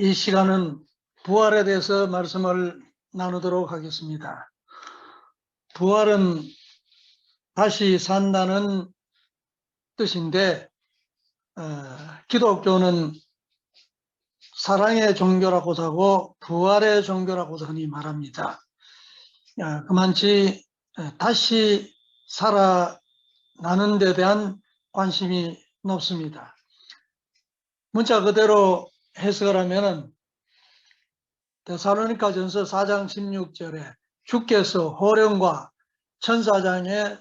이 시간은 부활에 대해서 말씀을 나누도록 하겠습니다. 부활은 다시 산다는 뜻인데, 어, 기독교는 사랑의 종교라고도 하고 부활의 종교라고도 흔히 말합니다. 야, 그만치 어, 다시 살아나는 데 대한 관심이 높습니다. 문자 그대로 해석을 하면은 데살로니가 전서 4장 16절에 주께서 호령과 천사장의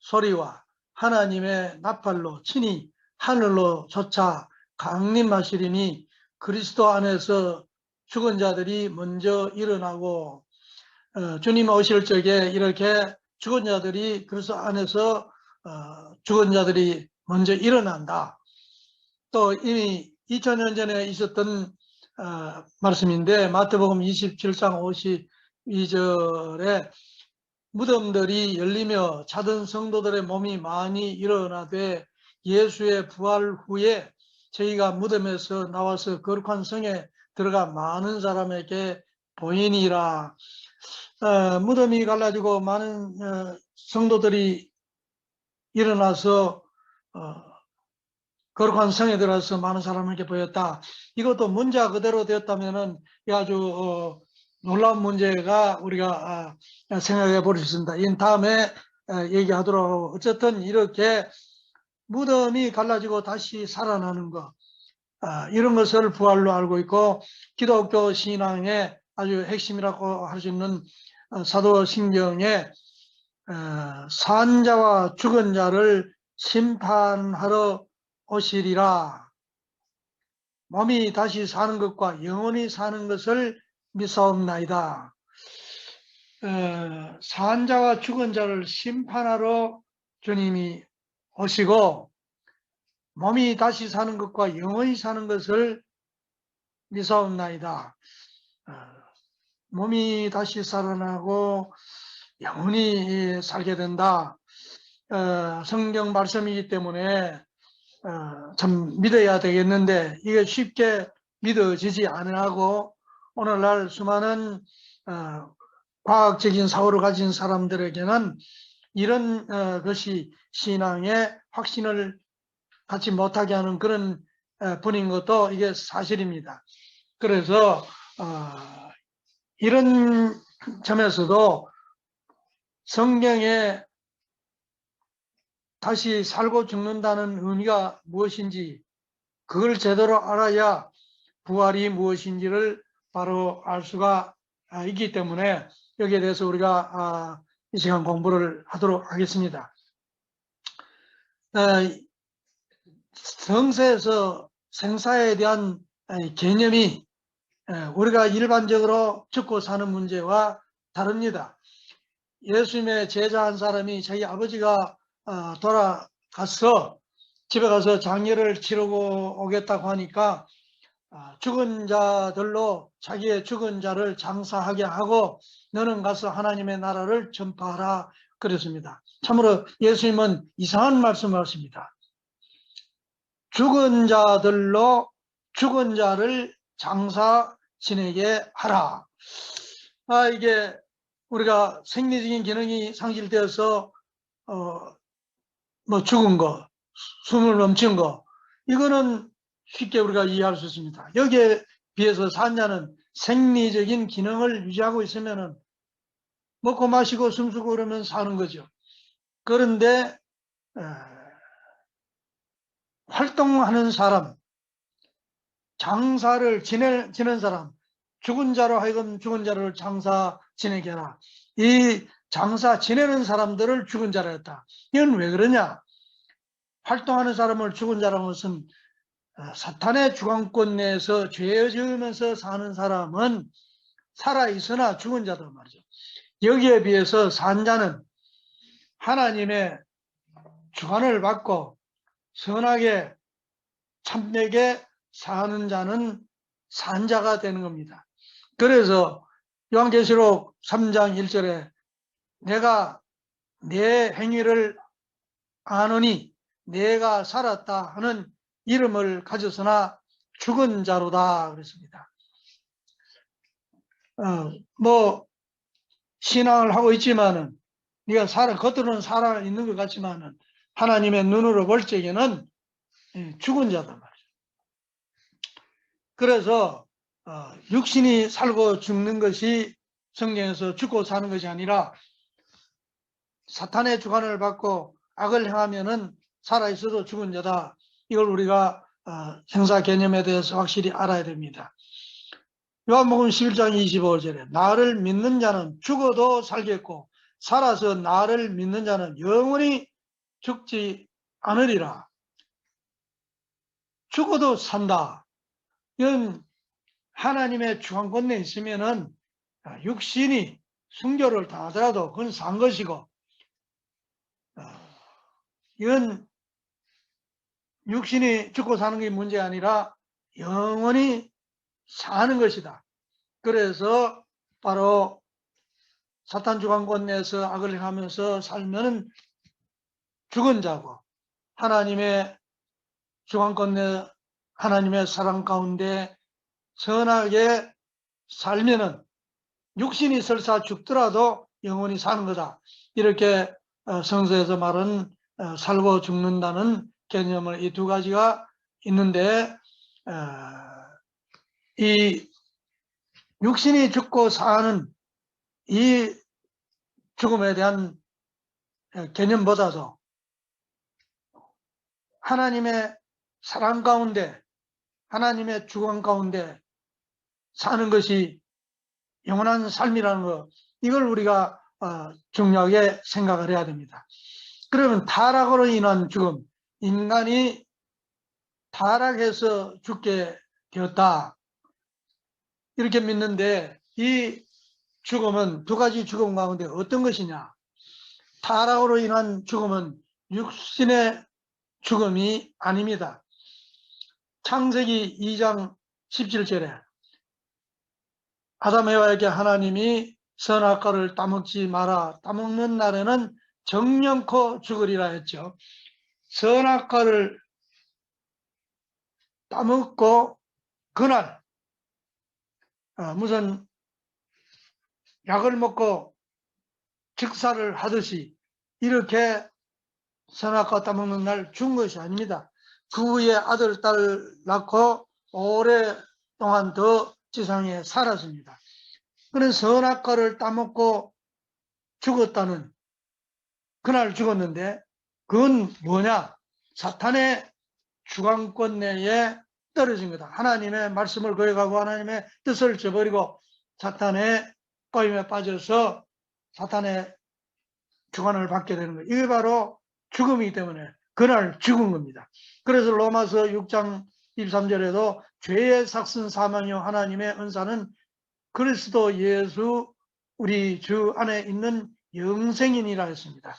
소리와 하나님의 나팔로 친히 하늘로 솟아 강림하시리니 그리스도 안에서 죽은 자들이 먼저 일어나고 어, 주님 오실 적에 이렇게 죽은 자들이 그리스도 안에서 어, 죽은 자들이 먼저 일어난다. 또 이미 2000년 전에 있었던 어, 말씀인데 마태복음 27장 52절에 무덤들이 열리며 자던 성도들의 몸이 많이 일어나되 예수의 부활 후에 저희가 무덤에서 나와서 거룩한 성에 들어가 많은 사람에게 보이니라. 어, 무덤이 갈라지고 많은 어, 성도들이 일어나서 어, 거룩한 성에 들어서 많은 사람에게 보였다. 이것도 문자 그대로 되었다면은 이 아주 어, 놀라운 문제가 우리가 아, 생각해 볼 수 있습니다. 이 다음에 어, 얘기하도록 하고 어쨌든 이렇게 무덤이 갈라지고 다시 살아나는 것 아, 이런 것을 부활로 알고 있고 기독교 신앙의 아주 핵심이라고 할 수 있는 어, 사도신경에 어, 산자와 죽은 자를 심판하러 오시리라. 몸이 다시 사는 것과 영원히 사는 것을 믿사옵나이다. 어, 산자와 죽은 자를 심판하러 주님이 오시고 몸이 다시 사는 것과 영원히 사는 것을 믿사옵나이다. 어, 몸이 다시 살아나고 영원히 살게 된다. 어, 성경 말씀이기 때문에 어, 참 믿어야 되겠는데 이게 쉽게 믿어지지 않으하고 오늘날 수많은 어, 과학적인 사고를 가진 사람들에게는 이런 어, 것이 신앙의 확신을 갖지 못하게 하는 그런 어, 분인 것도 이게 사실입니다. 그래서 어, 이런 점에서도 성경에 다시 살고 죽는다는 의미가 무엇인지 그걸 제대로 알아야 부활이 무엇인지를 바로 알 수가 아, 있기 때문에 여기에 대해서 우리가 아, 이 시간 공부를 하도록 하겠습니다. 어, 성서에서 생사에 대한 개념이 우리가 일반적으로 죽고 사는 문제와 다릅니다. 예수님의 제자 한 사람이 자기 아버지가 어, 돌아가서 집에 가서 장례를 치르고 오겠다고 하니까 아, 죽은 자들로 자기의 죽은 자를 장사하게 하고 너는 가서 하나님의 나라를 전파하라 그랬습니다. 참으로 예수님은 이상한 말씀을 하십니다. 죽은 자들로 죽은 자를 장사 지내게 하라. 아, 이게 우리가 생리적인 기능이 상실되어서 어, 뭐 죽은 거, 숨을 멈춘 거, 이거는 쉽게 우리가 이해할 수 있습니다. 여기에 비해서 산자는 생리적인 기능을 유지하고 있으면은 먹고 마시고 숨쉬고 그러면 사는 거죠. 그런데 에, 활동하는 사람, 장사를 지내, 지낸 사람, 죽은 자로 하여금 죽은 자를 장사 지내게 하라. 이 장사 지내는 사람들을 죽은 자라 했다. 이건 왜 그러냐? 활동하는 사람을 죽은 자라는 것은 어, 사탄의 주관권 내에서 죄 지으면서 사는 사람은 살아있으나 죽은 자다 말이죠. 여기에 비해서 산 자는 하나님의 주관을 받고 선하게 참되게 사는 자는 산자가 되는 겁니다. 그래서 요한계시록 3장 1절에 내가 내 행위를 아노니 내가 살았다 하는 이름을 가졌으나 죽은 자로다 그랬습니다. 어, 뭐 신앙을 하고 있지만은 네가 살아 겉으로는 살아 있는 것 같지만은 하나님의 눈으로 볼 적에는 예, 죽은 자단 말이죠. 그래서 어, 육신이 살고 죽는 것이 성경에서 죽고 사는 것이 아니라 사탄의 주관을 받고 악을 행하면은 살아 있어도 죽은 자다. 이걸 우리가 어, 생사 개념에 대해서 확실히 알아야 됩니다. 요한복음 11장 25절에 나를 믿는 자는 죽어도 살겠고 살아서 나를 믿는 자는 영원히 죽지 않으리라. 죽어도 산다. 이건 하나님의 주관권 내에 있으면은 육신이 순교를 당하더라도 그건 산 것이고 어, 이건 육신이 죽고 사는 게 문제 아니라 영원히 사는 것이다. 그래서 바로 사탄 주관권 내에서 악을 행하면서 살면은 죽은 자고 하나님의 주관권 내 하나님의 사랑 가운데 선하게 살면은 육신이 설사 죽더라도 영원히 사는 거다. 이렇게 어, 성서에서 말은 어, 살고 죽는다는 개념을 이 두 가지가 있는데 어, 이 육신이 죽고 사는 이 죽음에 대한 개념보다도 하나님의 사랑 가운데 하나님의 주관 가운데 사는 것이 영원한 삶이라는 것 이걸 우리가 어, 중요하게 생각을 해야 됩니다. 그러면 타락으로 인한 죽음 인간이 타락해서 죽게 되었다 이렇게 믿는데 이 죽음은 두 가지 죽음 가운데 어떤 것이냐 타락으로 인한 죽음은 육신의 죽음이 아닙니다. 창세기 2장 17절에 아담 에와에게 하나님이 선악과를 따먹지 마라. 따먹는 날에는 정령코 죽으리라 했죠. 선악과를 따먹고 그날 어, 무슨 약을 먹고 즉사를 하듯이 이렇게 선악과 따먹는 날 죽은 것이 아닙니다. 그 후에 아들, 딸 낳고 오랫동안 더 지상에 살았습니다. 그는 선악과를 따먹고 죽었다는 그날 죽었는데 그건 뭐냐? 사탄의 주관권 내에 떨어진 거다. 하나님의 말씀을 거역하고 하나님의 뜻을 저버리고 사탄의 꼬임에 빠져서 사탄의 주관을 받게 되는 거예요. 이게 바로 죽음이기 때문에 그날 죽은 겁니다. 그래서 로마서 6장 13절에도 죄의 삭슨 사망이요 하나님의 은사는 그리스도 예수 우리 주 안에 있는 영생인이라 했습니다.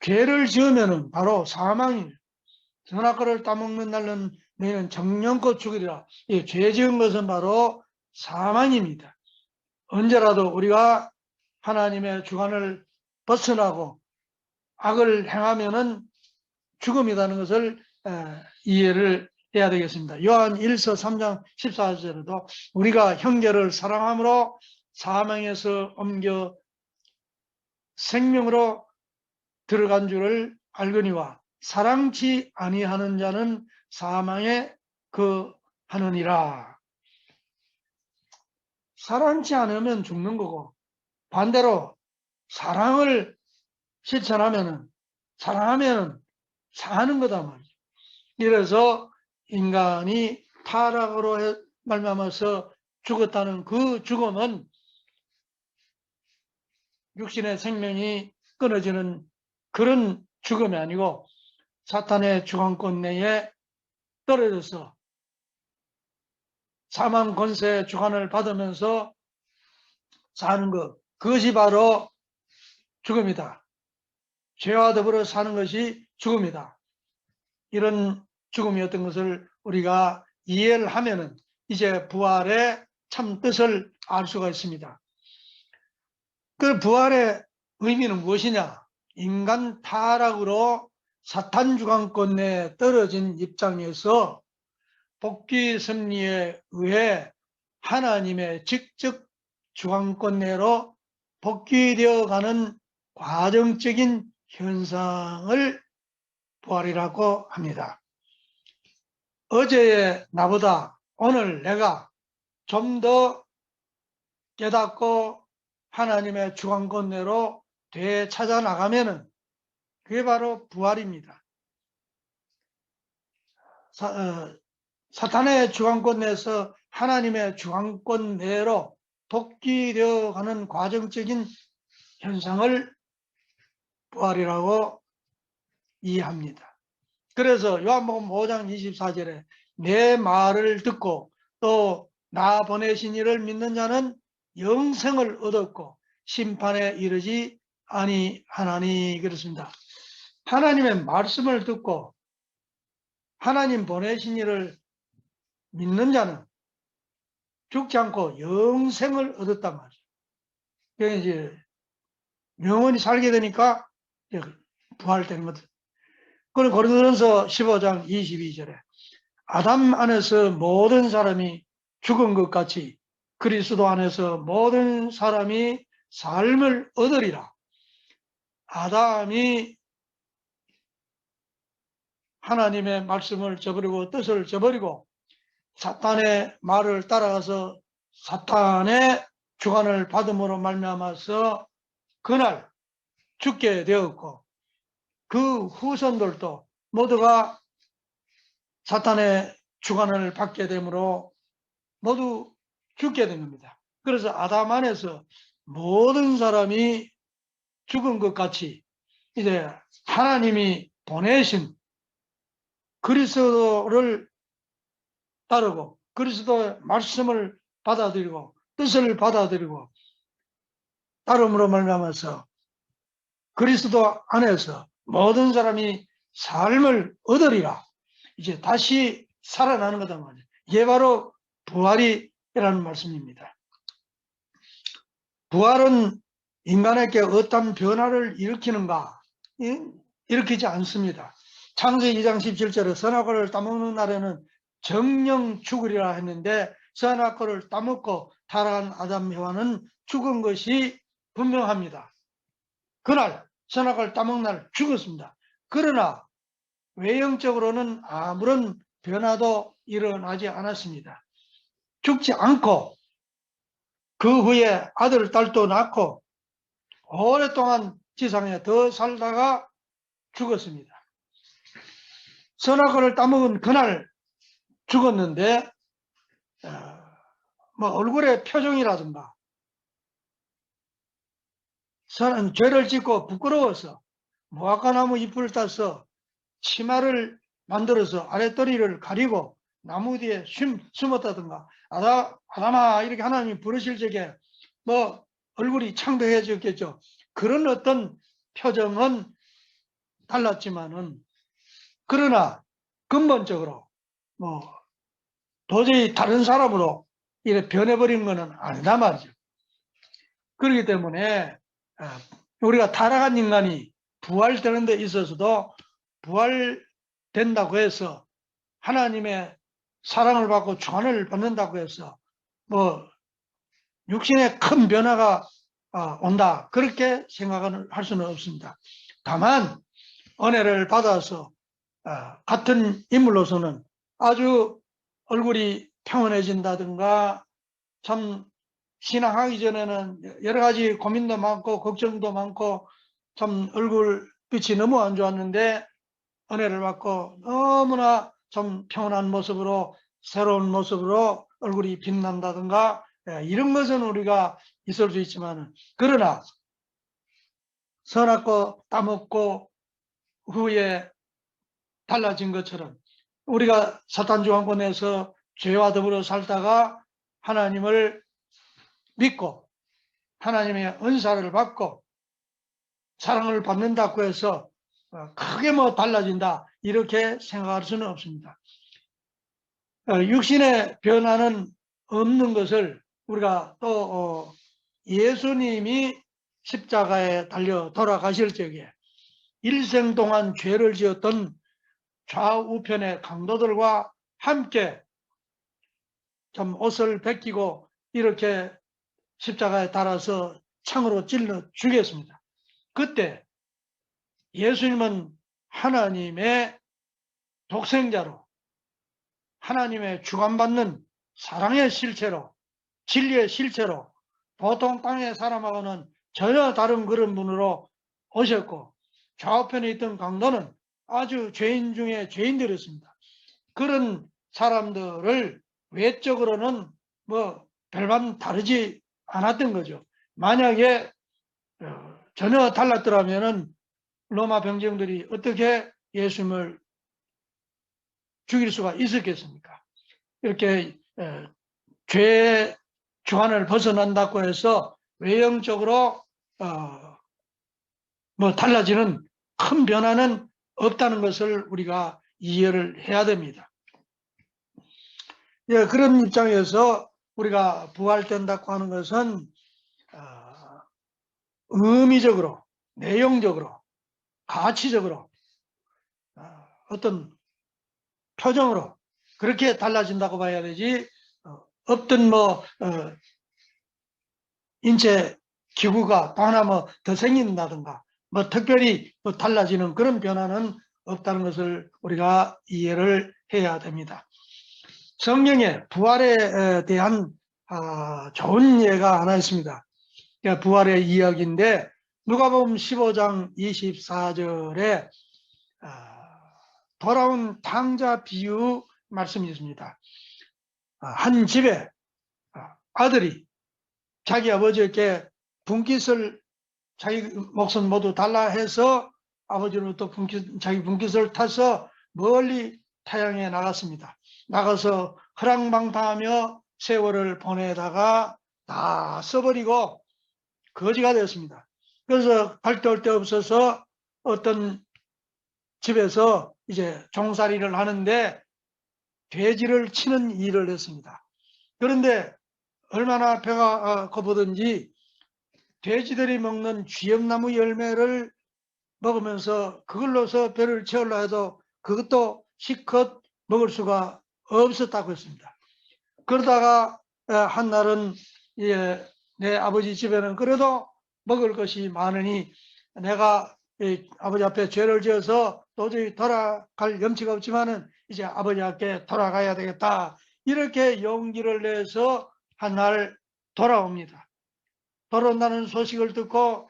죄를 지으면은 바로 사망이에요. 선악과를 따먹는 날은 너희는 정령껏 죽으리라. 이죄 지은 것은 바로 사망입니다. 언제라도 우리가 하나님의 주관을 벗어나고 악을 행하면은 죽음이라는 것을 이해를 해야 되겠습니다. 요한 1서 3장 14절에도 우리가 형제를 사랑함으로 사망에서 옮겨 생명으로 들어간 줄을 알거니와 사랑치 아니하는 자는 사망에 그 하느니라. 사랑치 않으면 죽는 거고 반대로 사랑을 실천하면은 사랑하면 사는 거다 말이죠. 이래서 인간이 타락으로 말미암아서 죽었다는 그 죽음은 육신의 생명이 끊어지는 그런 죽음이 아니고 사탄의 주관권 내에 떨어져서 사망 권세의 주관을 받으면서 사는 것 그것이 바로 죽음이다. 죄와 더불어 사는 것이 죽음이다. 이런 죽음이었던 것을 우리가 이해를 하면은 이제 부활의 참 뜻을 알 수가 있습니다. 그 부활의 의미는 무엇이냐? 인간 타락으로 사탄 주관권 내에 떨어진 입장에서 복귀 섭리에 의해 하나님의 직접 주관권 내로 복귀되어 가는 과정적인 현상을 부활이라고 합니다. 어제의 나보다 오늘 내가 좀 더 깨닫고 하나님의 주관권 내로 되찾아 나가면은 그게 바로 부활입니다. 사, 어, 사탄의 주관권 내에서 하나님의 주관권 내로 복귀되어 가는 과정적인 현상을 부활이라고 이해합니다. 그래서 요한복음 5장 24절에 내 말을 듣고 또 나 보내신 이를 믿는 자는 영생을 얻었고 심판에 이르지 아니하나니 그렇습니다. 하나님의 말씀을 듣고 하나님 보내신 이를 믿는 자는 죽지 않고 영생을 얻었단 말이죠. 그게 이제 영원히 살게 되니까 부활되는 거죠. 그럼 고린도전서 15장 22절에 아담 안에서 모든 사람이 죽은 것 같이 그리스도 안에서 모든 사람이 삶을 얻으리라. 아담이 하나님의 말씀을 저버리고 뜻을 저버리고 사탄의 말을 따라가서 사탄의 주관을 받음으로 말미암아서 그날 죽게 되었고 그 후손들도 모두가 사탄의 주관을 받게 되므로 모두 죽게 된 겁니다. 그래서 아담 안에서 모든 사람이 죽은 것 같이 이제 하나님이 보내신 그리스도를 따르고 그리스도의 말씀을 받아들이고 뜻을 받아들이고 따름으로 말미암아서 그리스도 안에서 모든 사람이 삶을 얻으리라 이제 다시 살아나는 거다 말이에요. 이게 바로 부활이 라는 말씀입니다. 부활은 인간에게 어떤 변화를 일으키는가? 예? 일으키지 않습니다. 창세기 2장 17절에 선악과를 따먹는 날에는 정령 죽으리라 했는데 선악과를 따먹고 타락한 아담 여와는 죽은 것이 분명합니다. 그날 선악과를 따먹는 날 죽었습니다. 그러나 외형적으로는 아무런 변화도 일어나지 않았습니다. 죽지 않고 그 후에 아들, 딸도 낳고 오랫동안 지상에 더 살다가 죽었습니다. 선악과를 따먹은 그날 죽었는데 어, 뭐 얼굴의 표정이라든가 선 죄를 짓고 부끄러워서 무화과나무 잎을 따서 치마를 만들어서 아랫도리를 가리고 나무 뒤에 숨, 숨었다든가 아다, 아담아 이렇게 하나님이 부르실 적에 뭐 얼굴이 창백해졌겠죠. 그런 어떤 표정은 달랐지만은 그러나 근본적으로 뭐 도저히 다른 사람으로 이렇게 변해버린 것은 아니다 말이죠. 그렇기 때문에 아, 우리가 타락한 인간이 부활되는 데 있어서도 부활된다고 해서 하나님의 사랑을 받고 주관을 받는다고 해서 뭐 육신에 큰 변화가 아, 온다 그렇게 생각을 할 수는 없습니다. 다만 은혜를 받아서 아, 같은 인물로서는 아주 얼굴이 평온해진다든가 참 신앙하기 전에는 여러 가지 고민도 많고 걱정도 많고 참 얼굴 빛이 너무 안 좋았는데 은혜를 받고 너무나 좀 평온한 모습으로 새로운 모습으로 얼굴이 빛난다든가 예, 이런 것은 우리가 있을 수 있지만 그러나 선악고 따먹고 후에 달라진 것처럼 우리가 사탄 중앙권에서 죄와 더불어 살다가 하나님을 믿고 하나님의 은사를 받고 사랑을 받는다고 해서 어, 크게 뭐 달라진다 이렇게 생각할 수는 없습니다. 어, 육신의 변화는 없는 것을 우리가 또 어, 예수님이 십자가에 달려 돌아가실 적에 일생 동안 죄를 지었던 좌우편의 강도들과 함께 좀 옷을 벗기고 이렇게 십자가에 달아서 창으로 찔러 죽였습니다. 그때 예수님은 하나님의 독생자로 하나님의 주관받는 사랑의 실체로 진리의 실체로 보통 땅의 사람하고는 전혀 다른 그런 분으로 오셨고 좌우편에 있던 강도는 아주 죄인 중에 죄인들이었습니다. 그런 사람들을 외적으로는 뭐 별반 다르지 않았던 거죠. 만약에 어, 전혀 달랐더라면은 로마 병정들이 어떻게 예수님을 죽일 수가 있었겠습니까? 이렇게 어, 죄의 주관을 벗어난다고 해서 외형적으로 어, 뭐 달라지는 큰 변화는 없다는 것을 우리가 이해를 해야 됩니다. 예, 그런 입장에서 우리가 부활된다고 하는 것은 어, 의미적으로, 내용적으로, 가치적으로 어, 어떤 표정으로 그렇게 달라진다고 봐야 되지 어, 없던 뭐 어, 인체 기구가 또 하나 뭐 더 생긴다든가 뭐 특별히 뭐 달라지는 그런 변화는 없다는 것을 우리가 이해를 해야 됩니다. 성경에 부활에 에, 대한 아, 좋은 예가 하나 있습니다. 그러니까 부활의 이야기인데 누가복음 15장 24절에 아, 돌아온 탕자 비유 말씀이 있습니다. 아, 한 집에 아, 아들이 자기 아버지에게 분깃을 자기 목숨 모두 달라 해서 아버지로부터 분깃, 자기 분깃을 타서 멀리 타양에 나갔습니다. 나가서 허랑방탕하며 세월을 보내다가 다 써버리고 거지가 되었습니다. 그래서 올데 없어서 어떤 집에서 이제 종살이를 하는데 돼지를 치는 일을 했습니다. 그런데 얼마나 배가 어, 고프든지 돼지들이 먹는 쥐염나무 열매를 먹으면서 그걸로서 배를 채우려 해도 그것도 실컷 먹을 수가 없었다고 했습니다. 그러다가 어, 한날은 예, 내 아버지 집에는 그래도 먹을 것이 많으니 내가 이 아버지 앞에 죄를 지어서 도저히 돌아갈 염치가 없지만은 이제 아버지 앞에 돌아가야 되겠다. 이렇게 용기를 내서 한 날 돌아옵니다. 돌아온다는 소식을 듣고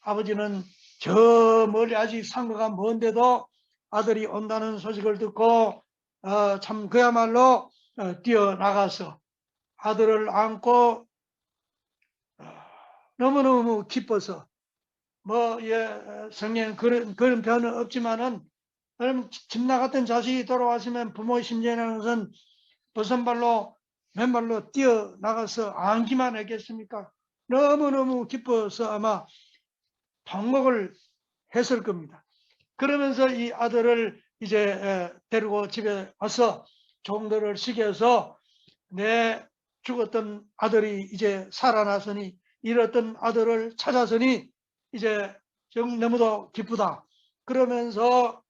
아버지는 저 멀리 아직 상거가 먼데도 아들이 온다는 소식을 듣고 어, 참 그야말로 어, 뛰어나가서 아들을 안고 어, 너무너무 기뻐서 뭐 예, 성경 그런 그런 표현은 없지만은 그럼 집 나갔던 자식이 돌아왔으면 부모의 심정이라는 것은 버선발로 맨발로 뛰어나가서 안기만 했겠습니까? 너무너무 기뻐서 아마 방목을 했을 겁니다. 그러면서 이 아들을 이제 데리고 집에 와서 종들을 시켜서 내 죽었던 아들이 이제 살아났으니 잃었던 아들을 찾았으니 이제 정 너무도 기쁘다. 그러면서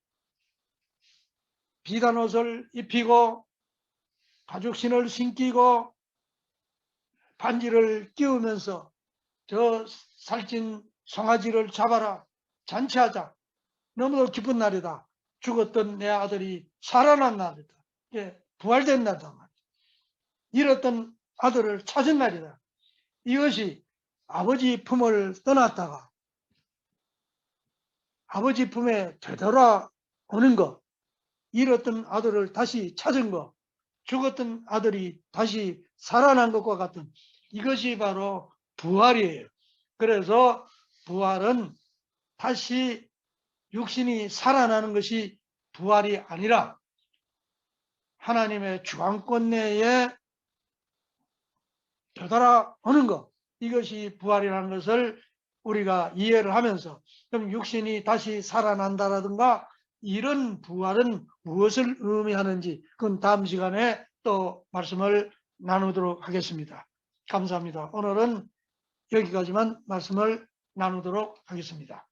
비단 옷을 입히고 가죽신을 신기고 반지를 끼우면서 저 살찐 송아지를 잡아라 잔치하자. 너무도 기쁜 날이다. 죽었던 내 아들이 살아난 날이다. 예, 부활된 날이다. 잃었던 아들을 찾은 날이다. 이것이 아버지 품을 떠났다가 아버지 품에 되돌아오는 것 잃었던 아들을 다시 찾은 것 죽었던 아들이 다시 살아난 것과 같은 이것이 바로 부활이에요. 그래서 부활은 다시 육신이 살아나는 것이 부활이 아니라 하나님의 주관권 내에 되돌아오는 것 이것이 부활이라는 것을 우리가 이해를 하면서 그럼 육신이 다시 살아난다라든가 이런 부활은 무엇을 의미하는지 그건 다음 시간에 또 말씀을 나누도록 하겠습니다. 감사합니다. 오늘은 여기까지만 말씀을 나누도록 하겠습니다.